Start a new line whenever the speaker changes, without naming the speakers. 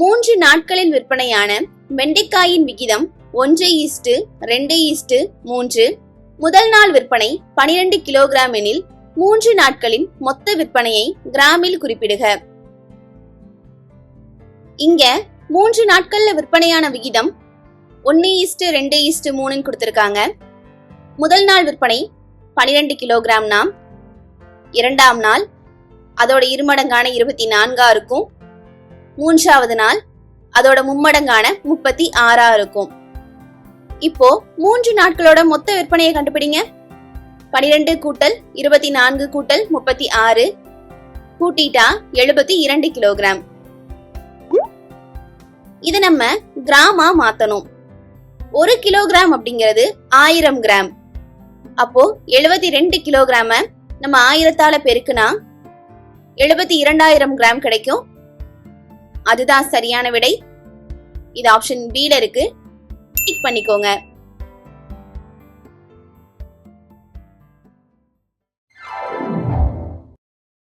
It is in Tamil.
மூன்று நாட்களில் விற்பனையான வெண்டைக்காயின் விகிதம் ஒன்று ஈஸ்டு ரெண்டு ஈஸ்டு மூன்று. முதல் நாள் விற்பனை பனிரெண்டு கிலோகிராம் எனில் மூன்று நாட்களின் மொத்த விற்பனையை கிராமில் குறிப்பிடுக. இங்க மூன்று நாட்கள்ல விற்பனையான விகிதம் ஒன்னு ஈஸ்டு ரெண்டு ஈஸ்டு மூணுன்னு கொடுத்திருக்காங்க. முதல் நாள் விற்பனை பனிரெண்டு கிலோகிராம்னா இரண்டாம் நாள் அதோட இருமடங்கான இருபத்தி நான்கா இருக்கும். மூன்றாவது நாள் அதோட மும்மடங்கான முப்பத்தி ஆறா இருக்கும் இப்போ மூன்று நாட்களோட மொத்த விற்பனையை கண்டுபிடிங்க. பனிரெண்டு கூட்டல் இருபத்தி நான்கு கூட்டல் முப்பத்தி ஆறு கூட்டிட்டா எழுபத்தி இரண்டு கிலோகிராம். இது நம்ம கிராமா மாத்தணும். ஒரு கிலோகிராம் அப்படிங்கிறது ஆயிரம் கிராம். அப்போ எழுபத்தி ரெண்டு கிலோகிராம நம்ம ஆயிரத்தால பெருக்குனா எழுபத்தி இரண்டாயிரம் கிராம் கிடைக்கும். அதுதான் சரியான விடை. இது ஆப்ஷன் பில இருக்கு. டிக் பண்ணிக்கோங்க.